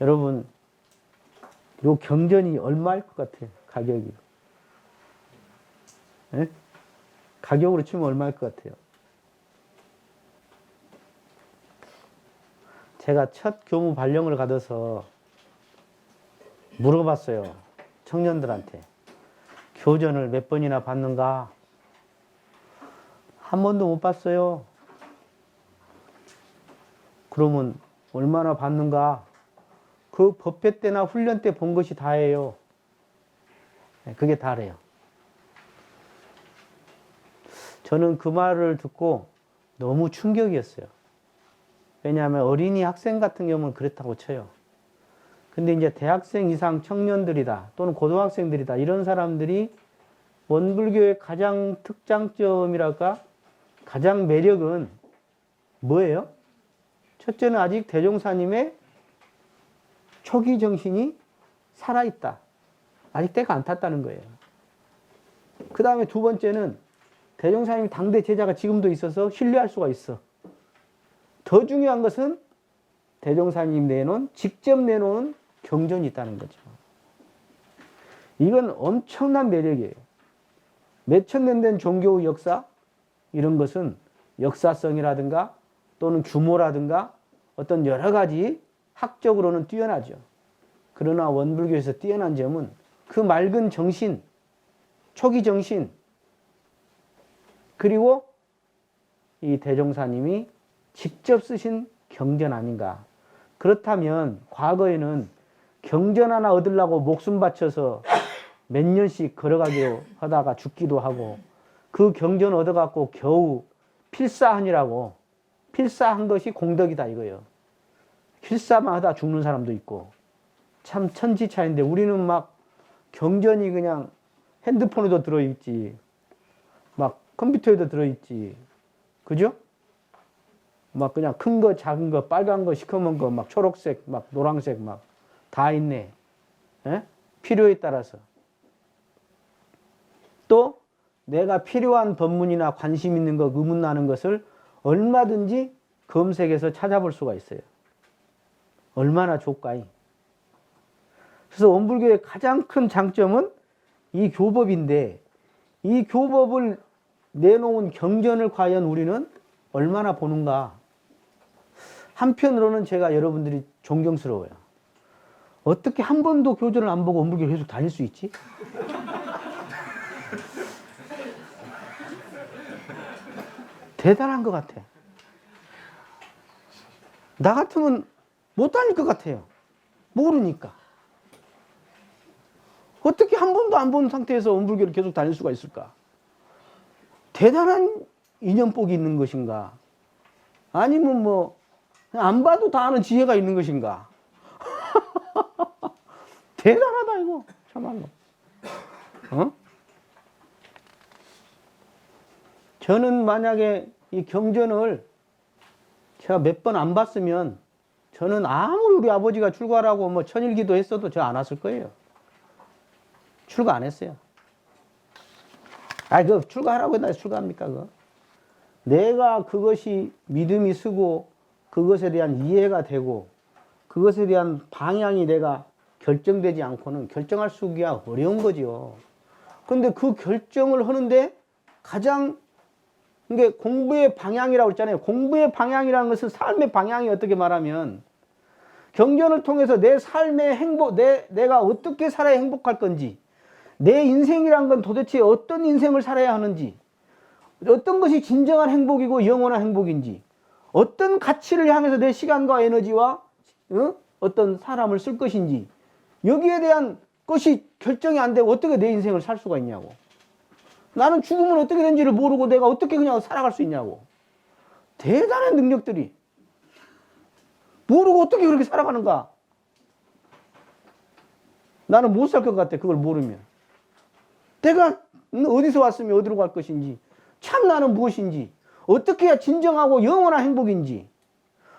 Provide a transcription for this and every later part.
여러분, 요 경전이 얼마일 것 같아요? 가격이. 예? 가격으로 치면 얼마일 것 같아요? 제가 첫 교무 발령을 받아서 물어봤어요. 청년들한테. 교전을 몇 번이나 받는가? 한 번도 못 봤어요. 그러면 얼마나 받는가? 그 법회 때나 훈련 때 본 것이 다예요. 네, 그게 다래요. 저는 그 말을 듣고 너무 충격이었어요. 왜냐하면 어린이 학생 같은 경우는 그렇다고 쳐요. 근데 이제 대학생 이상 청년들이다 또는 고등학생들이다 이런 사람들이 원불교의 가장 특장점이랄까 가장 매력은 뭐예요? 첫째는 아직 대종사님의 초기 정신이 살아있다. 아직 때가 안 탔다는 거예요. 그 다음에 두 번째는 대종사님 당대 제자가 지금도 있어서 신뢰할 수가 있어. 더 중요한 것은 대종사님 내놓은, 직접 내놓은 경전이 있다는 거죠. 이건 엄청난 매력이에요. 몇천 년 된 종교 역사, 이런 것은 역사성이라든가 또는 규모라든가 어떤 여러 가지 학적으로는 뛰어나죠. 그러나 원불교에서 뛰어난 점은 그 맑은 정신, 초기 정신, 그리고 이 대종사님이 직접 쓰신 경전 아닌가. 그렇다면 과거에는 경전 하나 얻으려고 목숨 바쳐서 몇 년씩 걸어가기로 하다가 죽기도 하고 그 경전 얻어갖고 겨우 필사하니라고 필사한 것이 공덕이다 이거예요. 필사만 하다 죽는 사람도 있고 참 천지차인데 우리는 막 경전이 그냥 핸드폰에도 들어있지 막 컴퓨터에도 들어있지 그죠? 막 그냥 큰 거 작은 거 빨간 거 시커먼 거 막 초록색 막 노란색 막 다 있네 에? 필요에 따라서 또 내가 필요한 법문이나 관심 있는 거 의문 나는 것을 얼마든지 검색해서 찾아볼 수가 있어요. 얼마나 좋까이. 그래서 원불교의 가장 큰 장점은 이 교법인데 이 교법을 내놓은 경전을 과연 우리는 얼마나 보는가. 한편으로는 제가 여러분들이 존경스러워요. 어떻게 한 번도 교전을 안 보고 원불교 계속 다닐 수 있지? 대단한 것 같아. 나 같으면 못 다닐 것 같아요. 모르니까. 어떻게 한 번도 안 본 상태에서 원불교를 계속 다닐 수가 있을까? 대단한 인연복이 있는 것인가? 아니면 뭐, 안 봐도 다 아는 지혜가 있는 것인가? 대단하다, 이거. 참말로. 어? 저는 만약에 이 경전을 제가 몇 번 안 봤으면 저는 아무리 우리 아버지가 출가라고 뭐 천일기도 했어도 저 안 왔을 거예요. 출가 안 했어요. 아, 그 출가하라고 했나 출가합니까, 그거? 내가 그것이 믿음이 쓰고 그것에 대한 이해가 되고 그것에 대한 방향이 내가 결정되지 않고는 결정할 수기가 어려운 거지요. 근데 그 결정을 하는데 가장 이게 공부의 방향이라고 했잖아요. 공부의 방향이라는 것은 삶의 방향이 어떻게 말하면 경전을 통해서 내 삶의 행복, 내, 내가 어떻게 살아야 행복할 건지, 내 인생이란 건 도대체 어떤 인생을 살아야 하는지, 어떤 것이 진정한 행복이고 영원한 행복인지, 어떤 가치를 향해서 내 시간과 에너지와 어? 어떤 사람을 쓸 것인지, 여기에 대한 것이 결정이 안 되고 어떻게 내 인생을 살 수가 있냐고. 나는 죽으면 어떻게 된지를 모르고 내가 어떻게 그냥 살아갈 수 있냐고. 대단한 능력들이. 모르고 어떻게 그렇게 살아가는가. 나는 못 살 것 같아. 그걸 모르면. 내가 어디서 왔으면 어디로 갈 것인지, 참 나는 무엇인지, 어떻게 해야 진정하고 영원한 행복인지,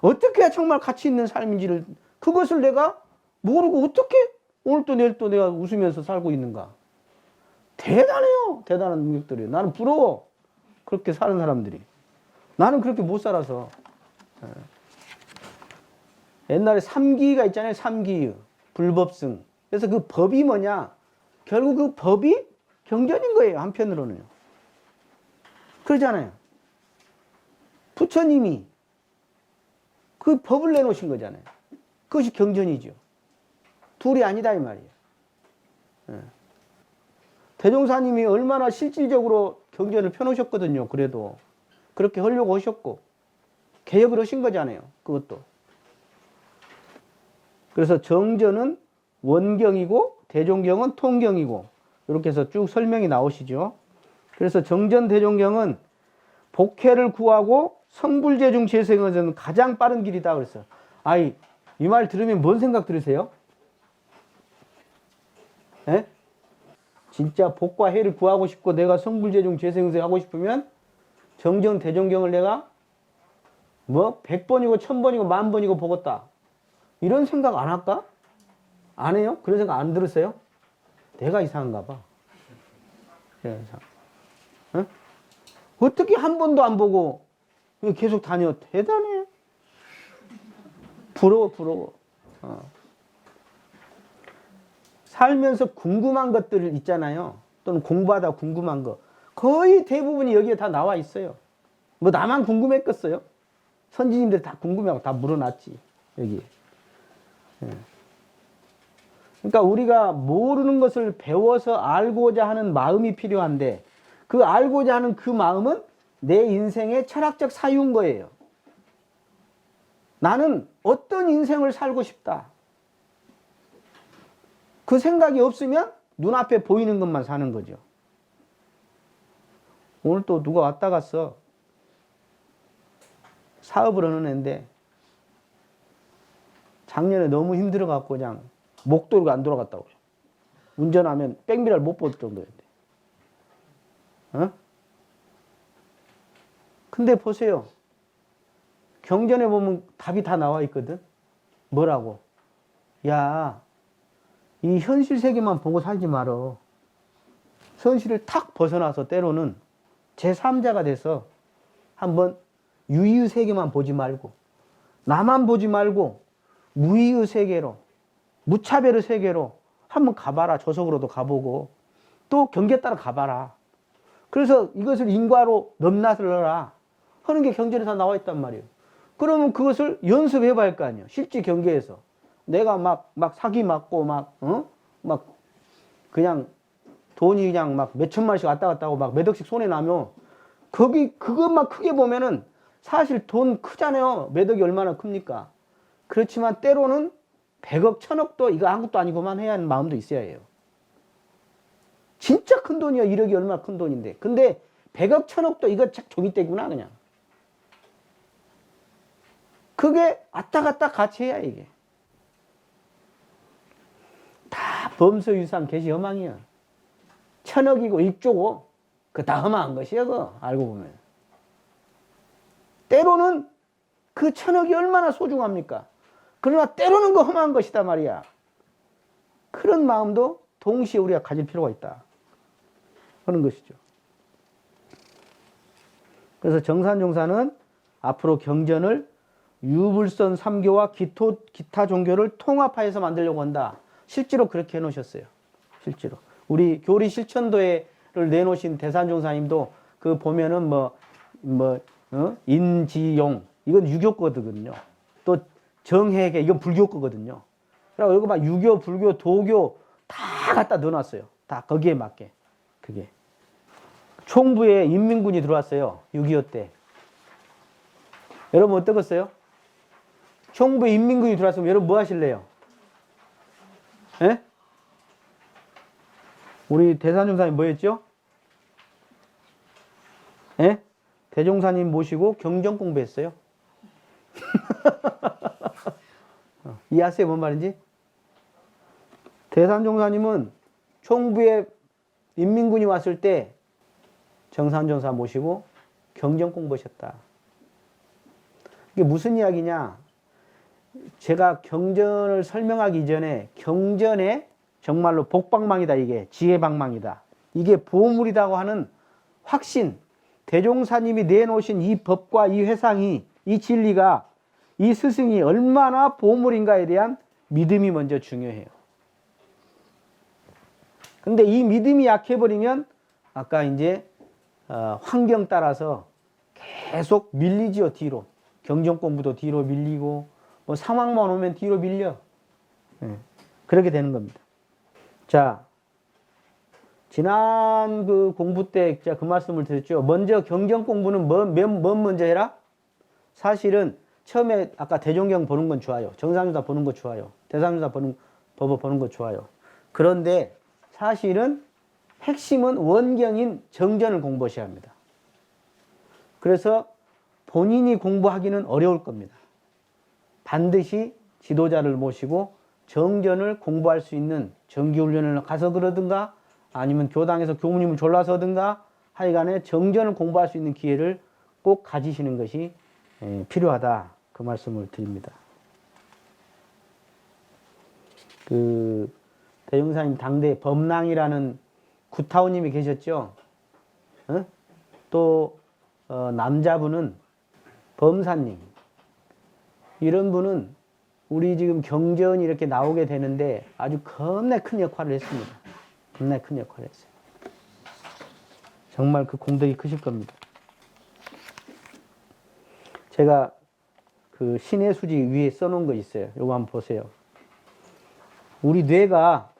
어떻게 해야 정말 가치 있는 삶인지를, 그것을 내가 모르고 어떻게 오늘 또 내일 또 내가 웃으면서 살고 있는가. 대단해요. 대단한 능력들이에요. 나는 부러워. 그렇게 사는 사람들이. 나는 그렇게 못 살아서. 예. 옛날에 삼기가 있잖아요. 삼기 불법승. 그래서 그 법이 뭐냐? 결국 그 법이 경전인 거예요. 한편으로는요. 그러잖아요. 부처님이 그 법을 내놓으신 거잖아요. 그것이 경전이죠. 둘이 아니다 이 말이에요. 예. 대종사님이 얼마나 실질적으로 경전을 펴놓으셨거든요. 그래도 그렇게 하려고 하셨고 개혁을 하신 거잖아요. 그것도. 그래서 정전은 원경이고 대종경은 통경이고 이렇게 해서 쭉 설명이 나오시죠. 그래서 정전 대종경은 복회를 구하고 성불제 중 재생은 가장 빠른 길이다 그랬어요. 아이 이 말 들으면 뭔 생각 들으세요? 예? 진짜 복과 해를 구하고 싶고 내가 성불제 중 재생을 하고 싶으면 정전 대종경을 내가 뭐 100번이고 1000번이고 만번이고 보겠다. 이런 생각 안 할까? 안 해요? 그런 생각 안 들으세요? 내가 이상한가 봐. 내가 이상. 어? 어떻게 한 번도 안 보고 계속 다녀? 대단해. 부러워, 부러워. 어. 살면서 궁금한 것들 있잖아요. 또는 공부하다 궁금한 거. 거의 대부분이 여기에 다 나와 있어요. 뭐 나만 궁금했겠어요? 선지님들 다 궁금해하고 다 물어놨지. 여기. 예. 그러니까 우리가 모르는 것을 배워서 알고자 하는 마음이 필요한데 그 알고자 하는 그 마음은 내 인생의 철학적 사유인 거예요. 나는 어떤 인생을 살고 싶다. 그 생각이 없으면 눈앞에 보이는 것만 사는 거죠. 오늘 또 누가 왔다 갔어. 사업을 하는 애인데 작년에 너무 힘들어갖고 그냥 목도리가 안 돌아갔다고. 운전하면 백미러를 못 볼 정도였대. 어? 근데 보세요. 경전에 보면 답이 다 나와 있거든. 뭐라고? 야, 이 현실 세계만 보고 살지 말어. 현실을 탁 벗어나서 때로는 제3자가 돼서 한번 유의의 세계만 보지 말고 나만 보지 말고 무의의 세계로 무차별의 세계로 한번 가봐라. 저속으로도 가보고 또 경계 따라 가봐라. 그래서 이것을 인과로 넘나들어라 하는 게 경전에 다 나와 있단 말이에요. 그러면 그것을 연습해 봐야 할 거 아니에요. 실제 경계에서. 내가 막, 막 사기 맞고 막, 어? 막, 그냥 돈이 그냥 막 몇천만씩 왔다 갔다 하고 막 몇 억씩 손에 나면 거기, 그것만 크게 보면은 사실 돈 크잖아요. 몇 억이 얼마나 큽니까? 그렇지만 때로는 100억, 1000억도 이거 아무것도 아니고만 해야 하는 마음도 있어야 해요. 진짜 큰 돈이야. 1억이 얼마나 큰 돈인데. 근데 100억, 1000억도 이거 착 종이떼구나, 그냥. 그게 왔다 갔다 같이 해야 이게. 다 범서유산 개시 허망이야. 천억이고 일조고 그 다 허망한 것이야, 그 알고 보면. 때로는 그 천억이 얼마나 소중합니까? 그러나 때로는 그 험한 것이다 말이야. 그런 마음도 동시에 우리가 가질 필요가 있다. 하는 것이죠. 그래서 정산종사는 앞으로 경전을 유불선 삼교와 기토, 기타 종교를 통합하여서 만들려고 한다. 실제로 그렇게 해놓으셨어요. 실제로. 우리 교리 실천도에를 내놓으신 대산종사님도 그 보면은 뭐, 뭐, 어? 인지용. 이건 유교 거거든요. 또 정회계. 이건 불교 거거든요. 그리고 이거 막 유교, 불교, 도교 다 갖다 넣어놨어요. 다 거기에 맞게. 그게. 총부에 인민군이 들어왔어요. 6.25 때. 여러분 어떠겠어요? 총부에 인민군이 들어왔으면 여러분 뭐 하실래요? 예? 우리 대산종사님 뭐였죠? 예? 대종사님 모시고 경전 공부했어요. 어, 이해하세요? 뭔 말인지? 대산종사님은 총부에 인민군이 왔을 때 정산종사 모시고 경전 공부하셨다. 이게 무슨 이야기냐? 제가 경전을 설명하기 전에 경전에 정말로 복방망이다 이게 지혜방망이다. 이게 보물이라고 하는 확신 대종사님이 내놓으신 이 법과 이 회상이 이 진리가 이 스승이 얼마나 보물인가에 대한 믿음이 먼저 중요해요. 근데 이 믿음이 약해버리면 아까 이제 어, 환경 따라서 계속 밀리지요 뒤로 경정 공부도 뒤로 밀리고 뭐 상황만 오면 뒤로 밀려 예, 그렇게 되는 겁니다. 자 지난 그 공부 때 그 말씀을 드렸죠. 먼저 경정 공부는 뭐, 뭔, 뭔 먼저 해라? 사실은 처음에 아까 대종경 보는 건 좋아요. 정상주다 보는 거 좋아요. 대상주다 보는 법어 보는 거 좋아요. 그런데 사실은 핵심은 원경인 정전을 공부하셔야 합니다. 그래서 본인이 공부하기는 어려울 겁니다. 반드시 지도자를 모시고 정전을 공부할 수 있는 정기훈련을 가서 그러든가 아니면 교당에서 교무님을 졸라서든가 하여간에 정전을 공부할 수 있는 기회를 꼭 가지시는 것이 예, 필요하다. 그 말씀을 드립니다. 그 대용사님 당대 범랑이라는 구타오님이 계셨죠. 어? 또 어, 남자분은 범사님. 이런 분은 우리 지금 경전이 이렇게 나오게 되는데 아주 겁내 큰 역할을 했습니다. 겁내 큰 역할을 했어요. 정말 그 공덕이 크실 겁니다. 제가 그 신의 수지 위에 써놓은 거 있어요. 요거 한번 보세요. 우리 뇌가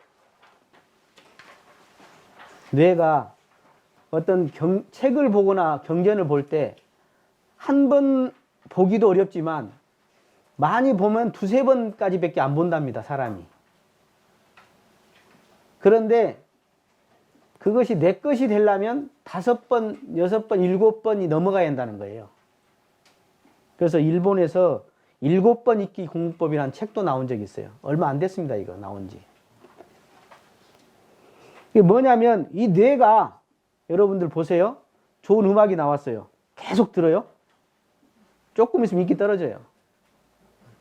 뇌가 어떤 경, 책을 보거나 경전을 볼 때 한 번 보기도 어렵지만 많이 보면 두세 번까지 밖에 안 본답니다, 사람이. 그런데 그것이 내 것이 되려면 다섯 번, 여섯 번, 일곱 번이 넘어가야 한다는 거예요. 그래서 일본에서 일곱 번 읽기 공부법이라는 책도 나온 적이 있어요. 얼마 안 됐습니다, 이거 나온 지. 이게 뭐냐면 이 뇌가 여러분들 보세요. 좋은 음악이 나왔어요. 계속 들어요. 조금 있으면 인기 떨어져요.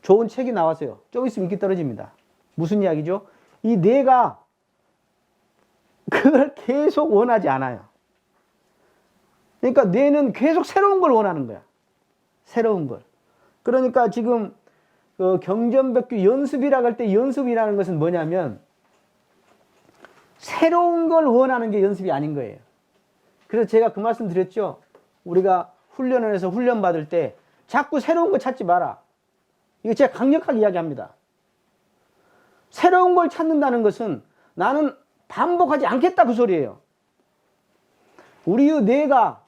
좋은 책이 나왔어요. 좀 있으면 인기 떨어집니다. 무슨 이야기죠? 이 뇌가 그걸 계속 원하지 않아요. 그러니까 뇌는 계속 새로운 걸 원하는 거야. 새로운 걸. 그러니까 지금 그 경전벽규 연습이라고 할 때 연습이라는 것은 뭐냐면 새로운 걸 원하는 게 연습이 아닌 거예요. 그래서 제가 그 말씀 드렸죠. 우리가 훈련을 해서 훈련 받을 때 자꾸 새로운 거 찾지 마라. 이거 제가 강력하게 이야기합니다. 새로운 걸 찾는다는 것은 나는 반복하지 않겠다 그 소리예요. 우리의 뇌가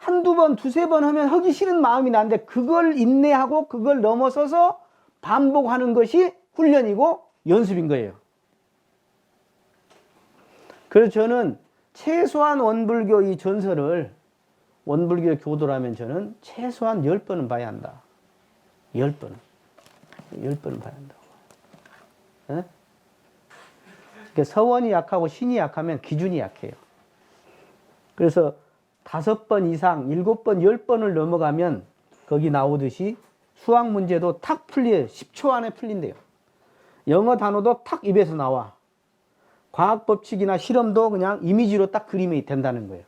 한두 번, 두세 번 하면 하기 싫은 마음이 나는데 그걸 인내하고 그걸 넘어서서 반복하는 것이 훈련이고 연습인 거예요. 그래서 저는 최소한 원불교 이 전설을 원불교 교도라면 저는 최소한 열 번은 봐야 한다. 열 번. 열 번은 봐야 한다고. 예? 그러니까 서원이 약하고 신이 약하면 기준이 약해요. 그래서 다섯 번 이상, 일곱 번, 열 번을 넘어가면 거기 나오듯이 수학 문제도 탁 풀려요. 10초 안에 풀린대요. 영어 단어도 탁 입에서 나와. 과학 법칙이나 실험도 그냥 이미지로 딱 그림이 된다는 거예요.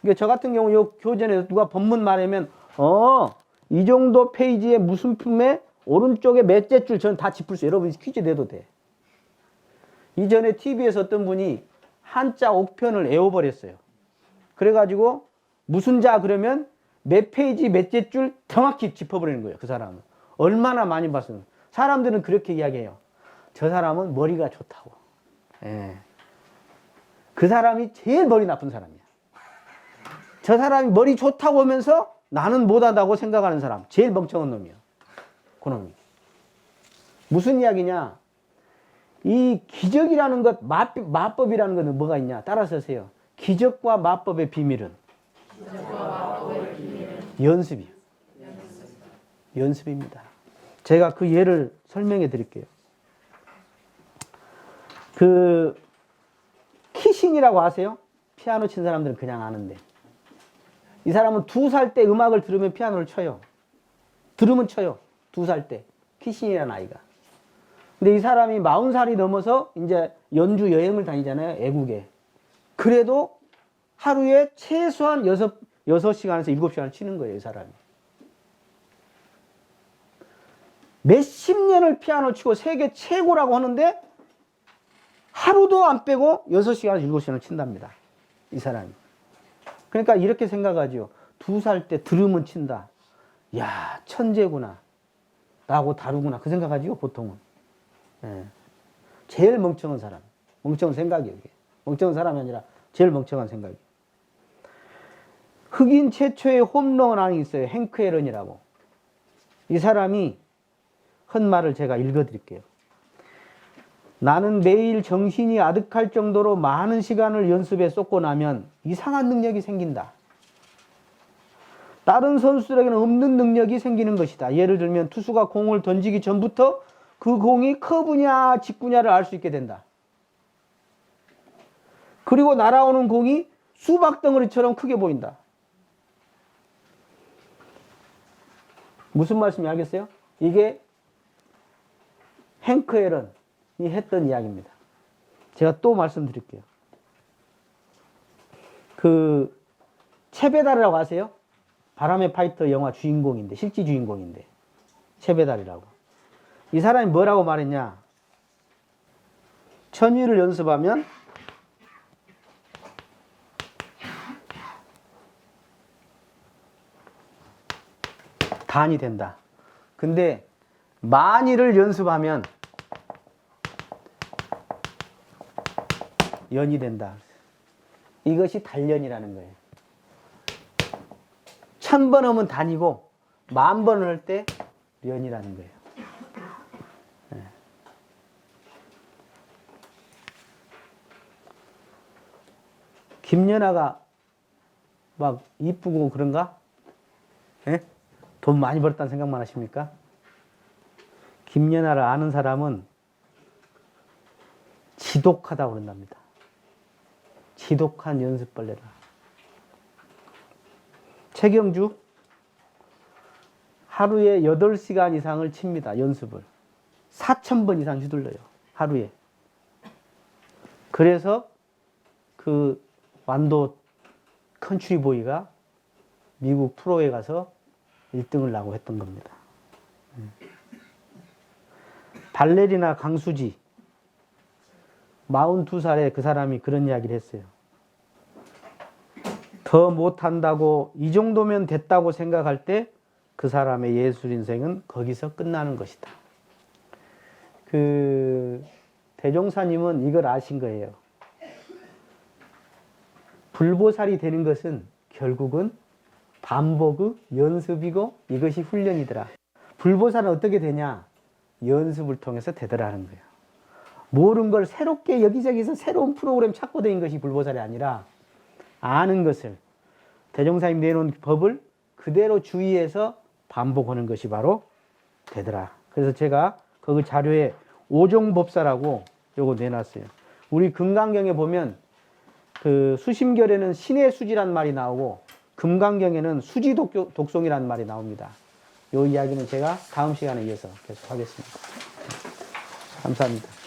그러니까 저 같은 경우 요 교전에서 누가 본문 말하면 어, 이 정도 페이지에 무슨 품에 오른쪽에 몇째 줄 저는 다 짚을 수 여러분이 퀴즈 내도 돼. 이전에 TV에서 어떤 분이 한자 옥편을 애워버렸어요. 그래가지고 무슨 자 그러면 몇 페이지 몇째 줄 정확히 짚어버리는 거예요. 그 사람은. 얼마나 많이 봤으면. 사람들은 그렇게 이야기해요. 저 사람은 머리가 좋다고. 예. 그 사람이 제일 머리 나쁜 사람이야. 저 사람이 머리 좋다고 하면서 나는 못한다고 생각하는 사람. 제일 멍청한 놈이야. 그 놈이. 무슨 이야기냐? 이 기적이라는 것, 마, 마법이라는 것은 뭐가 있냐? 따라서 하세요. 기적과 마법의 비밀은? 연습이요. 연습입니다. 제가 그 예를 설명해 드릴게요. 그 키신이라고 아세요? 피아노 친 사람들은 그냥 아는데 이 사람은 두 살 때 음악을 들으면 피아노를 쳐요. 들으면 쳐요. 두 살 때. 키신이라는 아이가. 근데 이 사람이 마흔 살이 넘어서 이제 연주 여행을 다니잖아요. 애국에. 그래도 하루에 최소한 여섯, 여섯 시간에서 일곱 시간을 치는 거예요. 이 사람이. 몇십 년을 피아노 치고 세계 최고라고 하는데 하루도 안 빼고 6시간, 7시간을 친답니다. 이 사람이. 그러니까 이렇게 생각하죠. 두살 때 들으면 친다. 야, 천재구나. 나하고 다르구나. 그 생각하지요, 보통은. 예. 제일 멍청한 사람. 멍청한 생각이에요, 이게. 멍청한 사람이 아니라 제일 멍청한 생각이에요. 흑인 최초의 홈런왕이 있어요. 행크 앨런이라고. 이 사람이 한 말을 제가 읽어 드릴게요. 나는 매일 정신이 아득할 정도로 많은 시간을 연습에 쏟고 나면 이상한 능력이 생긴다. 다른 선수들에게는 없는 능력이 생기는 것이다. 예를 들면 투수가 공을 던지기 전부터 그 공이 커브냐 직구냐를 알 수 있게 된다. 그리고 날아오는 공이 수박 덩어리처럼 크게 보인다. 무슨 말씀이 알겠어요? 이게 행크 앨런이 했던 이야기입니다. 제가 또 말씀드릴게요. 그 채배달이라고 아세요? 바람의 파이터 영화 주인공인데 실제 주인공인데 채배달이라고. 이 사람이 뭐라고 말했냐? 천일을 연습하면 단이 된다. 근데 만일을 연습하면 연이 된다. 이것이 단련이라는 거예요. 천 번 하면 단이고 만 번을 할 때 연이라는 거예요. 예. 김연아가 막 이쁘고 그런가? 예? 돈 많이 벌었다는 생각만 하십니까? 김연아를 아는 사람은 지독하다고 그런답니다. 지독한 연습 벌레다. 최경주 하루에 8시간 이상을 칩니다. 연습을. 4,000번 이상 휘둘러요. 하루에. 그래서 그 완도 컨츄리 보이가 미국 프로에 가서 1등을 나고 했던 겁니다. 음. 발레리나 강수지 42살에 그 사람이 그런 이야기를 했어요. 더 못한다고 이 정도면 됐다고 생각할 때 그 사람의 예술 인생은 거기서 끝나는 것이다. 그 대종사님은 이걸 아신 거예요. 불보살이 되는 것은 결국은 반복의 연습이고 이것이 훈련이더라. 불보살은 어떻게 되냐? 연습을 통해서 되더라는 거예요. 모르는 걸 새롭게 여기저기서 새로운 프로그램 찾고 다닌 것이 불보살이 아니라 아는 것을 대종사님 내놓은 법을 그대로 주의해서 반복하는 것이 바로 되더라. 그래서 제가 그 자료에 오종법사라고 요거 내놨어요. 우리 금강경에 보면 그 수심결에는 신의 수지란 말이 나오고 금강경에는 수지 독, 독송이라는 말이 나옵니다. 요 이야기는 제가 다음 시간에 이어서 계속 하겠습니다. 감사합니다.